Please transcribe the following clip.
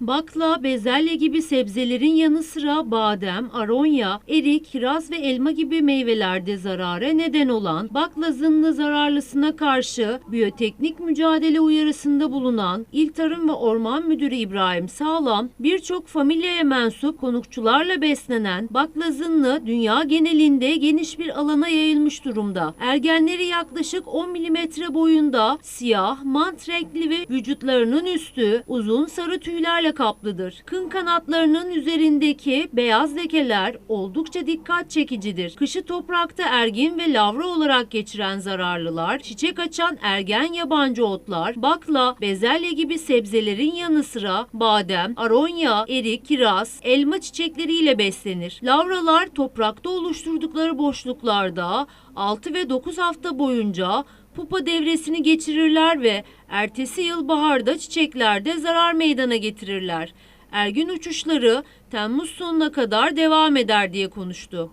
Bakla, bezelye gibi sebzelerin yanı sıra badem, aronya, erik, kiraz ve elma gibi meyvelerde zarara neden olan baklazınlı zararlısına karşı biyoteknik mücadele uyarısında bulunan İl Tarım ve Orman Müdürü İbrahim Sağlam, birçok familyaya mensup konukçularla beslenen baklazınlı dünya genelinde geniş bir alana yayılmış durumda. Ergenleri yaklaşık 10 milimetre boyunda siyah, mant renkli ve vücutlarının üstü uzun sarı tüylerle kaplıdır. Kın kanatlarının üzerindeki beyaz lekeler oldukça dikkat çekicidir. Kışı toprakta ergin ve lavra olarak geçiren zararlılar, çiçek açan ergen yabancı otlar, bakla, bezelye gibi sebzelerin yanı sıra badem, aronya, erik, kiraz, elma çiçekleriyle beslenir. Lavralar toprakta oluşturdukları boşluklarda 6 ve 9 hafta boyunca pupa devresini geçirirler ve ertesi yıl baharda çiçeklerde zarar meydana getirirler. Ergün uçuşları Temmuz sonuna kadar devam eder diye konuştu.